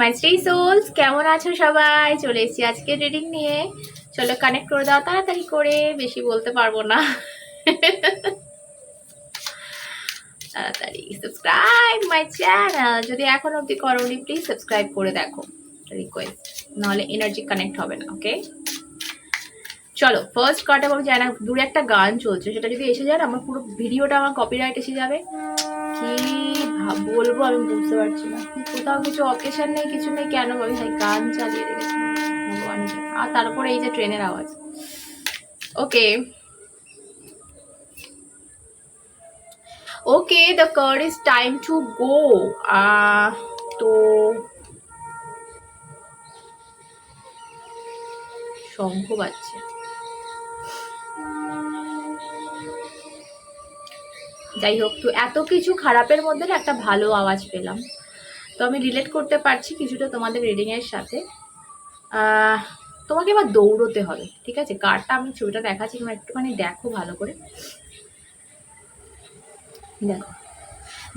মাই স্ট্রি sols, কেমন আছো সবাই? চলে এসেছি আজকে রিডিং নিয়ে। চলো কানেক্ট করে দাও, তাড়াতাড়ি করে। বেশি বলতে পারব না। তাড়াতাড়ি সাবস্ক্রাইব মাই চ্যানেল যদি এখন অবধি করোনি প্লিজ সাবস্ক্রাইব করে দেখো। রিকোয়েস্ট নাহলে এনার্জি কানেক্ট হবে না ওকে চলো ফার্স্ট কার্ডে বলব যায় না দূরে একটা গান চলছে। সেটা যদি এসে যায় আমার পুরো ভিডিওটা আমার কপিরাইট এসে যাবে। কি? বলব, আমি বুঝতে পারছি না। কোথাও কিছু অকেশন নেই, কিছু নেই, কেন আমি ভাই গান চালিয়ে রেখেছি? ভগবান জানে। আর তারপরে এই যে ট্রেনের আওয়াজ। Okay. Okay the car is time to go তো শঙ্খ বাজছে। যাই হোক, তো এত কিছু খারাপের মধ্যে না একটা ভালো আওয়াজ পেলাম। তো আমি রিলেট করতে পারছি কিছুটা তোমাদের রিডিংয়ের সাথে। তোমাকে এবার দৌড়তে হবে, ঠিক আছে? কারটা আমি ছবিটা দেখাচ্ছি, তোমরা একটুখানি দেখো ভালো করে। দেখো।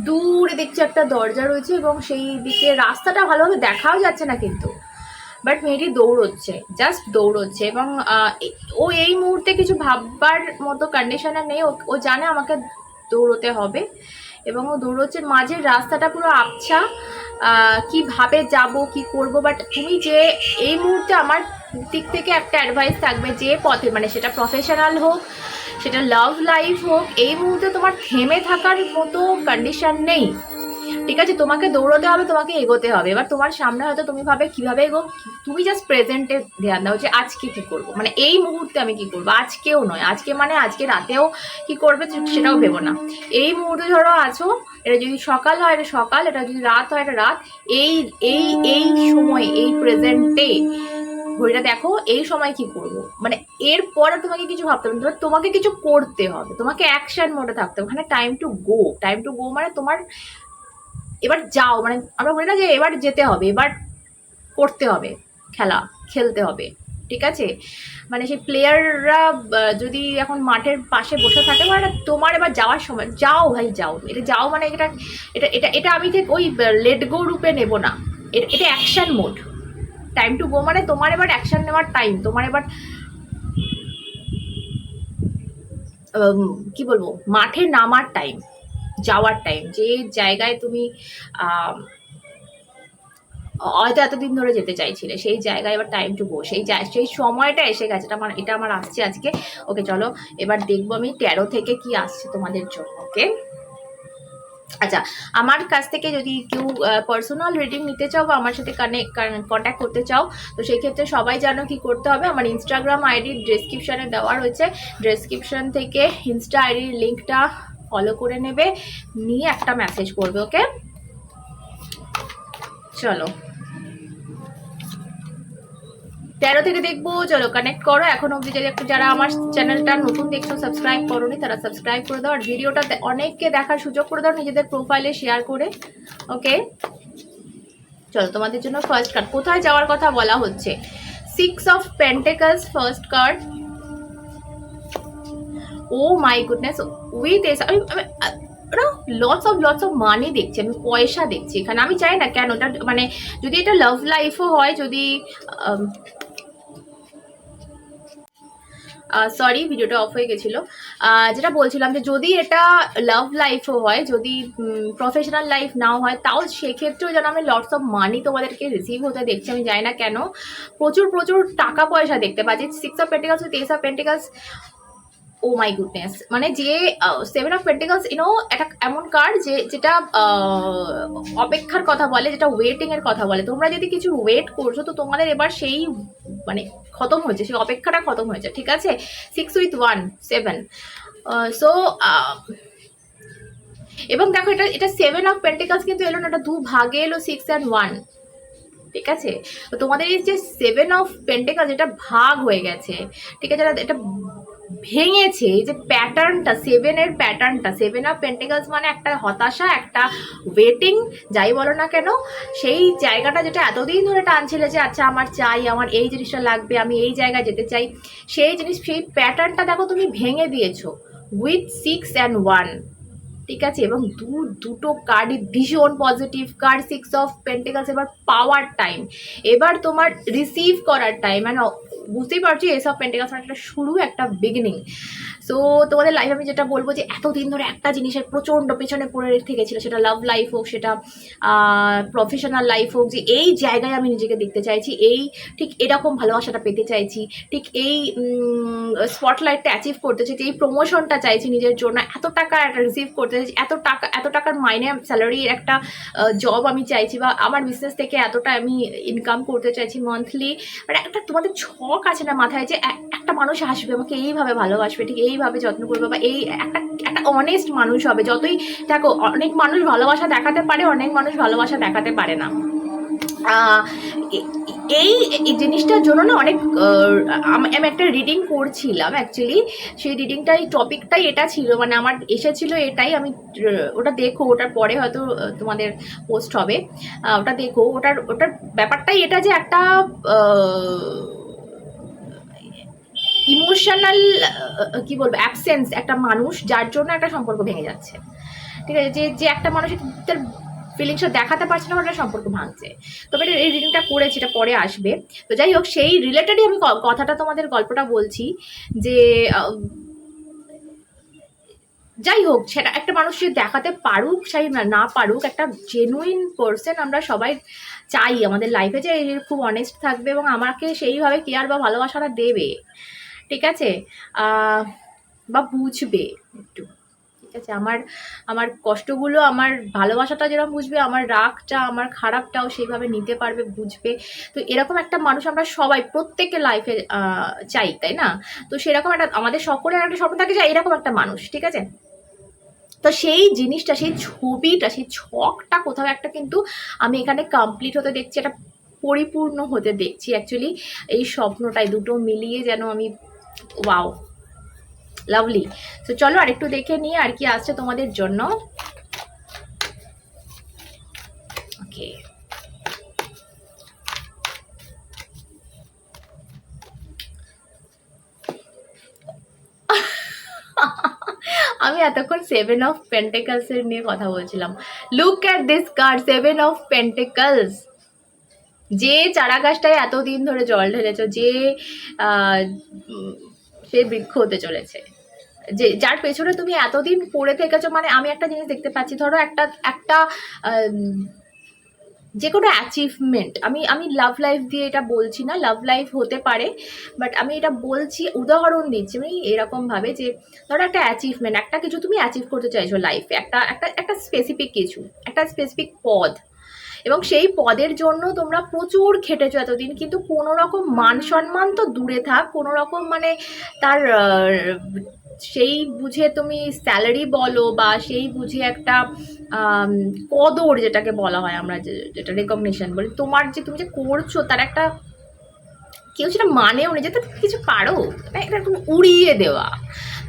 দূরে দেখছি একটা দরজা রয়েছে এবং সেই দিকে রাস্তাটা ভালোভাবে দেখাও যাচ্ছে না কিন্তু। বাট মেয়েটি দৌড়চ্ছে জাস্ট দৌড়চ্ছে এবং ও এই মুহূর্তে কিছু ভাববার মতো কন্ডিশনে নেই। ও- ও জানে আমাকে দৌড়তে হবে। এবং ও দৌড়োচ্ছে, মাঝের রাস্তাটা পুরো আবছা। কীভাবে যাব, কি করব বাট তুমি যে এই মুহূর্তে আমার দিক থেকে একটা অ্যাডভাইস থাকবে যে পথে মানে সেটা প্রফেশনাল হোক, সেটা লাভ লাইফ হোক, এই মুহূর্তে তোমার থেমে থাকার মতো কন্ডিশন নেই। ঠিক আছে, তোমাকে দৌড়তে হবে, তোমাকে এগোতে হবে। এবার তোমার সামনে হয়তো তুমি ভাবে, কীভাবে এগো তুমি জাস্ট প্রেজেন্টে ধ্যান দাও যে, আজকে কি করব? মানে এই মুহূর্তে আমি কি করব? আজকেও নয়, আজকে মানে আজকে রাতেও কি করবে সেটাও ভেবো না। এই মুহূর্তে ধরো আছো, এটা যদি সকাল হয়, এটা সকাল, এটা যদি রাত হয়, এটা রাত। এই এই এই সময়, এই প্রেজেন্টে ঘড়িটা দেখো, এই সময় কি করব? মানে এরপর তোমাকে কিছু ভাবতে হবে না। তোমাকে কিছু করতে হবে। তোমাকে অ্যাকশন মোডে থাকতে হবে। ওখানে time to go time to go মানে তোমার এবার যাও মানে আমরা বলি না যে এবার যেতে হবে, এবার করতে হবে খেলা, খেলতে হবে, ঠিক আছে? মানে সেই প্লেয়াররা যদি এখন মাঠের পাশে বসে থাকে মানে তোমার এবার যাওয়ার সময়, যাও ভাই, যাও। এটা যাও মানে এটা এটা এটা এটা আমি ঠিক ওই লেট গো রূপে নেব না। এটা এটা action mode time to go মানে তোমার এবার অ্যাকশন নেওয়ার টাইম তোমার এবার কি বলব? মাঠে নামার টাইম যাওয়ার টাইম যে জায়গায় তুমি হয়তো এতদিন ধরে যেতে চাইছিলে, সেই জায়গায় এবার টাইম টু গো সেই সেই সময়টা এসে গেছে, এটা আমার এটা আমার আসছে আজকে। ওকে চলো, এবার দেখব আমি তেরো থেকে কি আসছে তোমাদের জন্য ওকে আচ্ছা আমার কাছ থেকে যদি কেউ পার্সোনাল রিডিং নিতে চাও বা আমার সাথে কানেক্ট কন্ট্যাক্ট করতে চাও, তো সেই ক্ষেত্রে সবাই জানো কি করতে হবে। আমার ইনস্টাগ্রাম আইডি ডেসক্রিপশানে দেওয়া রয়েছে। ডেসক্রিপশন থেকে ইনস্টা আইডির লিঙ্কটা ফলো করে নেবে, নিয়ে একটা মেসেজ করবে ওকে চলো। তেরো থেকে দেখব, চলো কানেক্ট করো। এখন যদি একটু যারা আমার চ্যানেলটা নতুন দেখছ সাবস্ক্রাইব করোনি, তারা সাবস্ক্রাইব করে দাও। আর ভিডিওটা অনেককে দেখার সুযোগ করে দাও, নিজেদের প্রোফাইলে শেয়ার করে ওকে চলো, তোমাদের জন্য ফার্স্ট কার্ড কোথায় যাওয়ার কথা বলা হচ্ছে? Six of pentacles first card oh my goodness with S আমি lots of lots of money দেখছি, আমি পয়সা দেখছি। এখানে আমি চাই না কেন, ওটা মানে যদি এটা লাভ লাইফও হয়, যদি সরি ভিডিওটা অফ হয়ে গেছিল। যেটা বলছিলাম যে যদি এটা লাভ লাইফও হয়, যদি প্রফেশনাল লাইফ নাও হয়, তাও সেক্ষেত্রেও যেন আমি লটস অফ মানি তোমাদেরকে রিসিভ হতে দেখছি, আমি জানি না কেন। প্রচুর প্রচুর টাকা পয়সা দেখতে পাচ্ছি। Six of pentacles with of pentacles oh my goodness মানে যে সেভেন অফ পেন্টিকালস ইউনো একটা এমন কার্ড যে, যেটা অপেক্ষার কথা বলে, যেটা ওয়েটিং এর কথা বলে। তোমরা যদি কিছু ওয়েট করছ, তো তোমাদের এবার সেই মানে খতম হয়েছে, সেই অপেক্ষাটা খতম হয়েছে, ঠিক আছে? Six with one seven so এবং দেখো, এটা এটা সেভেন অফ পেন্টিকালস কিন্তু এলো না, এটা দু ভাগে এলো সিক্স অ্যান্ড ওয়ান ঠিক আছে? তোমাদের এই যে সেভেন অফ পেন্টিকালস এটা ভাগ হয়ে গেছে, ঠিক আছে? এটা ভেঙেছে, এই যে প্যাটার্নটা সেভেনের প্যাটার্নটা সেভেন অফ পেন্টিকালস মানে একটা হতাশা, একটা ওয়েটিং যাই বলো না কেন, সেই জায়গাটা যেটা এতদিন ধরে টানছিলে যে আচ্ছা আমার চাই, আমার এই জিনিসটা লাগবে, আমি এই জায়গায় যেতে চাই। সেই জিনিস, সেই প্যাটার্নটা দেখো তুমি ভেঙে দিয়েছ উইথ সিক্স অ্যান্ড ওয়ান ঠিক আছে? এবং দু, দুটো কার্ডই ভীষণ positive card six of pentacles এবার পাওয়ার টাইম এবার তোমার রিসিভ করার টাইম অ্যান্ড বুঝতেই পারছি এসব পেন্টিকালস একটা শুরু একটা বিগিনিং সো তোমাদের লাইফে আমি যেটা বলব যে এতদিন ধরে একটা জিনিসের প্রচণ্ড পেছনে পড়ে থেকেছিল সেটা লাভ লাইফ হোক, সেটা প্রফেশনাল লাইফ হোক, যে এই জায়গায় আমি নিজেকে দেখতে চাইছি, এই ঠিক এরকম ভালোবাসাটা পেতে চাইছি, ঠিক এই স্পটলাইটটা অ্যাচিভ করতে চাইছি, এই প্রমোশনটা চাইছি নিজের জন্য, এত টাকা রিসিভ করতে চাইছি, এত টাকা, এত টাকার মাইনে স্যালারির একটা জব আমি চাইছি বা আমার বিজনেস থেকে এতটা আমি ইনকাম করতে চাইছি মান্থলি মানে একটা তোমাদের ছক আছে না মাথায় যে একটা মানুষ আসবে, আমাকে এইভাবে ভালোবাসবে, ঠিক এইভাবে যত্ন করবে বা এই একটা একটা অনেস্ট মানুষ হবে। যতই দেখো, অনেক মানুষ ভালোবাসা দেখাতে পারে, অনেক মানুষ ভালোবাসা দেখাতে পারে না। এই জিনিসটার জন্য না অনেক আমি একটা রিডিং করছিলাম অ্যাকচুয়ালি সেই রিডিংটাই টপিকটাই এটা ছিল মানে আমার এসেছিল এটাই। আমি, ওটা দেখো, ওটার পরে হয়তো তোমাদের পোস্ট হবে। ওটা দেখো, ওটার ওটার ব্যাপারটাই এটা যে একটা ইমোশনাল কি বলব অ্যাবসেন্স একটা মানুষ যার জন্য একটা সম্পর্ক ভেঙে যাচ্ছে। ঠিক আছে? যে যে একটা মানুষ তার ফিলিংসটা দেখাতে পারছে না ওটা সম্পর্ক ভাঙছে। তবে এই রিডিংটা করেছি, এটা পরে আসবে। তো যাই হোক, সেই রিলেটেডই আমি কথাটা তোমাদের গল্পটা বলছি যে যাই হোক, সেটা একটা মানুষ যদি দেখাতে পারুক, সেই না পারুক, একটা জেনুইন পার্সন আমরা সবাই চাই আমাদের লাইফে যে খুব অনেস্ট থাকবে এবং আমাকে সেইভাবে কেয়ার বা ভালোবাসাটা দেবে। ঠিক আছে? বা বুঝবে একটু। ঠিক আছে? আমার আমার কষ্টগুলো, আমার ভালোবাসাটা যেরকম বুঝবে, আমার রাগটা, আমার খারাপটাও সেইভাবে নিতে পারবে, বুঝবে। তো এরকম একটা মানুষ আমরা সবাই প্রত্যেকে লাইফে চাই, তাই না? তো সেরকম একটা, আমাদের সকলের একটা স্বপ্ন থাকে যে এরকম একটা মানুষ, ঠিক আছে? তো সেই জিনিসটা, সেই ছবিটা, সেই ছকটা কোথাও একটা কিন্তু আমি এখানে কমপ্লিট হতে দেখছি এটা পরিপূর্ণ হতে দেখছি। অ্যাকচুয়ালি এই স্বপ্নটাই দুটো মিলিয়ে যেন আমি ওয়াও লাভলি তো চলো আরেকটু দেখে নিয়ে আর কি আসছে তোমাদের জন্য। ওকে আমি এতক্ষণ সেভেন অফ পেন্টেকালস এর নিয়ে কথা বলছিলাম। Look at this card seven of pentacles যে চারা গাছটায় এতদিন ধরে জল ঢেলেছ, যে সে বৃক্ষ হতে চলেছে। যে, যার পেছনে তুমি এতদিন পড়ে থেকেছো মানে আমি একটা জিনিস দেখতে পাচ্ছি, ধরো একটা একটা যে কোনো অ্যাচিভমেন্ট আমি আমি লাভ লাইফ দিয়ে এটা বলছি না লাভ লাইফ হতে পারে বাট আমি এটা বলছি, উদাহরণ দিচ্ছি আমি এরকমভাবে যে, ধরো একটা অ্যাচিভমেন্ট একটা কিছু তুমি অ্যাচিভ করতে চাইছো লাইফে একটা একটা একটা স্পেসিফিক কিছু, একটা স্পেসিফিক পদ এবং সেই পদের জন্য তোমরা প্রচুর খেটেছো এতদিন, কিন্তু কোনো রকম মান সম্মান তো দূরে থাক কোনো রকম মানে তার সেই বুঝে তুমি স্যালারি বলো বা সেই বুঝে একটা কদর যেটাকে বলা হয় আমরা যেটা রেকগনিশন বলি, তোমার যে তুমি যে করছ তার একটা, কেউ সেটা মানেও নেই, যে তুমি কিছু পারো, এটা তুমি উড়িয়ে দেওয়া।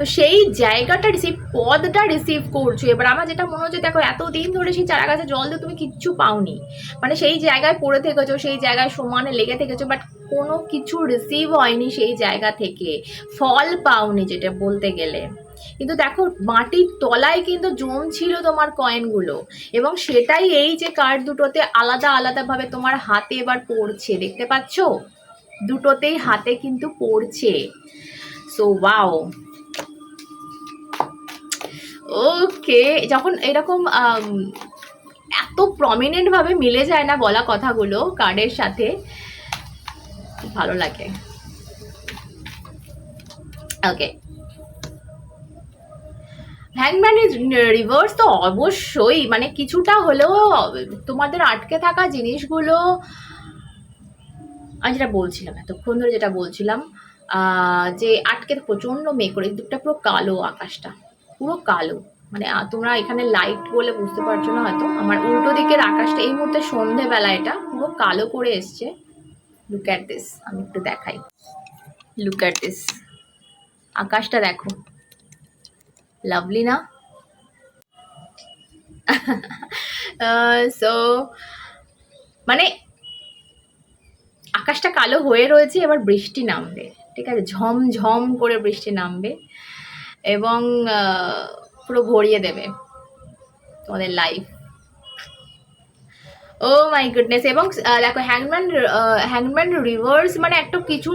তো সেই জায়গাটা রিসিভ পদটা রিসিভ করছ। এবার আমার যেটা মনে হচ্ছে, দেখো এতদিন ধরে সেই চারা গাছে জল দিয়ে তুমি কিচ্ছু পাওনি। মানে সেই জায়গায় পড়ে থেকেছো, সেই জায়গায় সমানে লেগে থেকেছো বাট কোনো কিছু রিসিভ হয়নি সেই জায়গা থেকে। ফল পাওনি যেটা বলতে গেলে। কিন্তু দেখো, মাটির তলায় কিন্তু জমছিল তোমার কয়েনগুলো এবং সেটাই এই যে কার্ড দুটোতে আলাদা আলাদাভাবে তোমার হাতে এবার পড়ছে। দেখতে পাচ্ছ? দুটোতেই হাতে কিন্তু পড়ছে। সো ওয়াও ওকে যখন এরকম এত প্রমিনেন্ট ভাবে মিলে যায় না বলা কথাগুলো কার্ডের সাথে, ভালো লাগে। ওকে হ্যাংম্যানের রিভার্স তো অবশ্যই মানে কিছুটা হলেও তোমাদের আটকে থাকা জিনিসগুলো, আমি যেটা বলছিলাম, এতক্ষণ ধরে যেটা বলছিলাম যে আটকে প্রচণ্ড মেঘ করে দিকটা পুরো কালো আকাশটা। পুরো কালো। মানে তোমরা এখানে লাইট বলে বুঝতে পারছ না হয়তো। আমার উল্টো দিকের আকাশটা এই মুহূর্তে সন্ধেবেলা এটা। পুরো কালো করে এসছে। লুক অ্যাট দিস আমি একটু দেখাই। লুক অ্যাট দিস আকাশটা দেখো। লাভলি না? সো মানে আকাশটা কালো হয়ে রয়েছে, এবার বৃষ্টি নামবে। ঠিক আছে? ঝমঝম করে বৃষ্টি নামবে। এবং পুরো ভরিয়ে দেবে তোমাদের লাইফ ও মাই গুডনেস এবং দেখো হ্যাংম্যান হ্যাংম্যান রিভার্স মানে একটা কিছু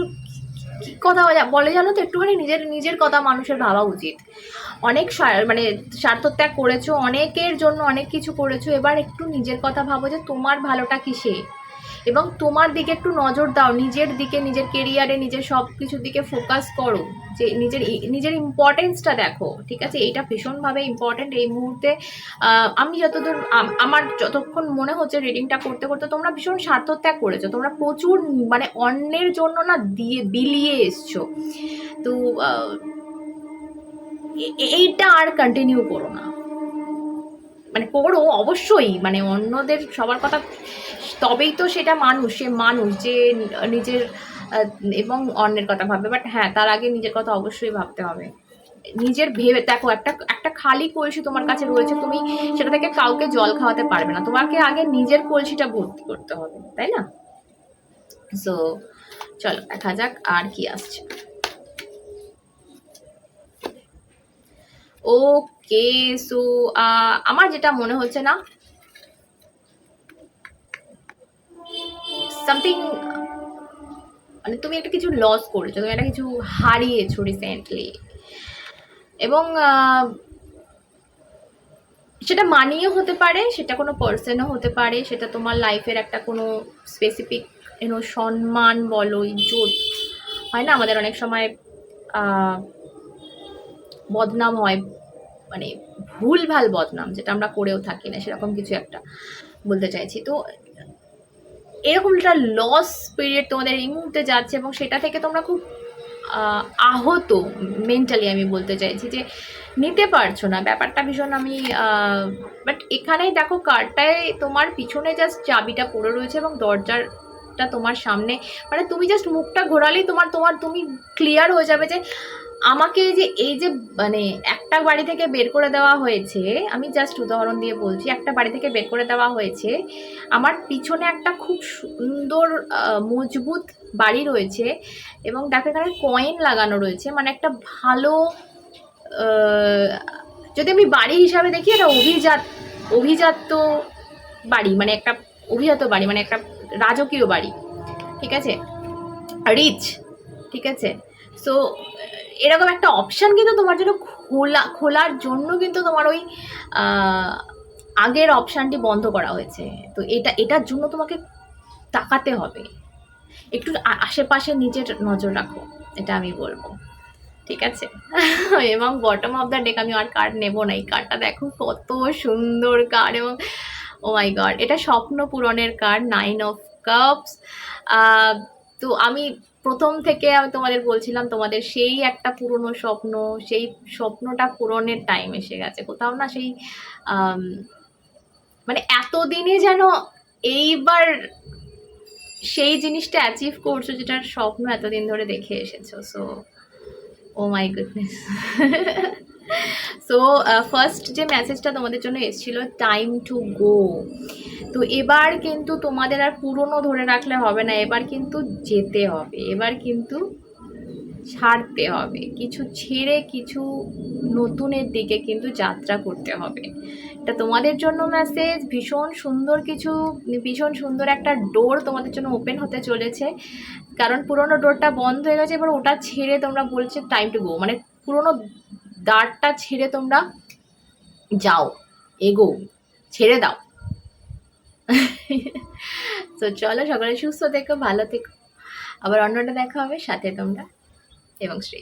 কথা বলে- জানো? তো? একটুখানি নিজের নিজের কথা মানুষের ভাবা উচিত। অনেক মানে স্বার্থত্যাগ করেছ, অনেকের জন্য অনেক কিছু করেছ। এবার একটু নিজের কথা ভাবো যে তোমার ভালোটা কিসে? এবং তোমার দিকে একটু নজর দাও, নিজের দিকে, নিজের কেরিয়ারে নিজের সব কিছুর দিকে ফোকাস করো। যে নিজের নিজের ইম্পর্টেন্সটা দেখো, ঠিক আছে? এইটা ভীষণভাবে ইম্পর্টেন্ট এই মুহূর্তে। আমি যতদূর আমার যতক্ষণ মনে হচ্ছে রিডিংটা করতে করতে তোমরা ভীষণ স্বার্থত্যাগ করেছ। তোমরা প্রচুর মানে অন্যের জন্য না দিয়ে, বিলিয়ে এসছো। তো এইটা আর কন্টিনিউ করো না। মানে করো, অবশ্যই। মানে অন্যদের সবার কথা, তবেই তো সেটা মানুষ, সে মানুষ যে নিজের এবং অন্যের কথা ভাববে। বাট হ্যাঁ তার আগে নিজের কথা অবশ্যই ভাবতে হবে। নিজের ভেবে, দেখো, একটা একটা খালি কলসি তোমার কাছে রয়েছে, তুমি সেটা থেকে কাউকে জল খাওয়াতে পারবে না। তোমাকে আগে নিজের কলসিটা ভর্তি করতে হবে, তাই না? সো চলো, দেখা যাক আর কি আসছে। ওকে, সো আমার যেটা মনে হচ্ছে না সামথিং মানে তুমি একটা কিছু লস করেছ, তুমি একটা কিছু হারিয়েছো রিসেন্টলি এবং সেটা মানিয়ে হতে পারে, সেটা কোনো পার্সনও হতে পারে, সেটা তোমার লাইফের একটা কোনো স্পেসিফিক এনো সম্মান বলো, ইজ্জত, হয় না? আমাদের অনেক সময় বদনাম হয় মানে ভুলভাল বদনাম যেটা আমরা করেও থাকি না, সেরকম কিছু একটা বলতে চাইছি। তো এরকম একটা লস পিরিয়ড তোমাদের এই মুহূর্তে যাচ্ছে এবং সেটা থেকে তোমরা খুব আহত মেন্টালি আমি বলতে চাইছি যে নিতে পারছ না। ব্যাপারটা ভীষণ আমি বাট এখানেই দেখো কারটায় তোমার পিছনে জাস্ট চাবিটা পড়ে রয়েছে এবং দরজাটা তোমার সামনে মানে তুমি জাস্ট মুখটা ঘোরালেই তোমার তোমার, তুমি ক্লিয়ার হয়ে যাবে যে আমাকে এই যে এই যে মানে একটা বাড়ি থেকে বের করে দেওয়া হয়েছে, আমি জাস্ট উদাহরণ দিয়ে বলছি, একটা বাড়ি থেকে বের করে দেওয়া হয়েছে, আমার পিছনে একটা খুব সুন্দর মজবুত বাড়ি রয়েছে এবং দেখো এখানে কয়েন লাগানো রয়েছে মানে একটা ভালো যদি আমি বাড়ি হিসাবে দেখি, এটা অভিজাত অভিজাত বাড়ি মানে একটা অভিজাত বাড়ি মানে একটা রাজকীয় বাড়ি, ঠিক আছে? রিচ ঠিক আছে? সো এরকম একটা অপশান কিন্তু তোমার জন্য খোলা, খোলার জন্য কিন্তু তোমার ওই আগের অপশানটি বন্ধ করা হয়েছে। তো এটা, এটার জন্য তোমাকে তাকাতে হবে। একটু আশেপাশে নিজের নজর রাখো, এটা আমি বলব। ঠিক আছে? এবং বটম অফ দ্য ডেক আমি আর কার্ড নেব না। এই কার্ডটা দেখো কত সুন্দর কার্ড এবং ও মাই গড এটা স্বপ্ন পূরণের কার্ড নাইন অফ কাপস তো আমি প্রথম থেকে আমি তোমাদের বলছিলাম, তোমাদের সেই একটা পুরনো স্বপ্ন, সেই স্বপ্নটা পূরণের টাইম এসে গেছে। কোথাও না সেই মানে এতদিনে যেন এইবার সেই জিনিসটা অ্যাচিভ করছ যেটার স্বপ্ন এতদিন ধরে দেখে এসেছ। So oh my goodness so first যে মেসেজটা তোমাদের জন্য এসেছিল টাইম টু গো তো এবার কিন্তু তোমাদের আর পুরনো ধরে রাখলে হবে না, এবার কিন্তু যেতে হবে, এবার কিন্তু ছাড়তে হবে, কিছু ছেড়ে কিছু নতুনের দিকে কিন্তু যাত্রা করতে হবে। এটা তোমাদের জন্য মেসেজ ভীষণ সুন্দর কিছু, ভীষণ সুন্দর একটা ডোর তোমাদের জন্য ওপেন হতে চলেছে। কারণ পুরোনো ডোরটা বন্ধ হয়ে গেছে, এবার ওটা ছেড়ে তোমরা বলছে টাইম টু গো মানে পুরোনো দ্বারটা ছেড়ে তোমরা যাও এগো ছেড়ে দাও। তো চলো, সকালে সুস্থ থেকো, ভালো থেকো। আবার অন্যটা দেখা হবে, সাথে তোমরা এবং শ্রী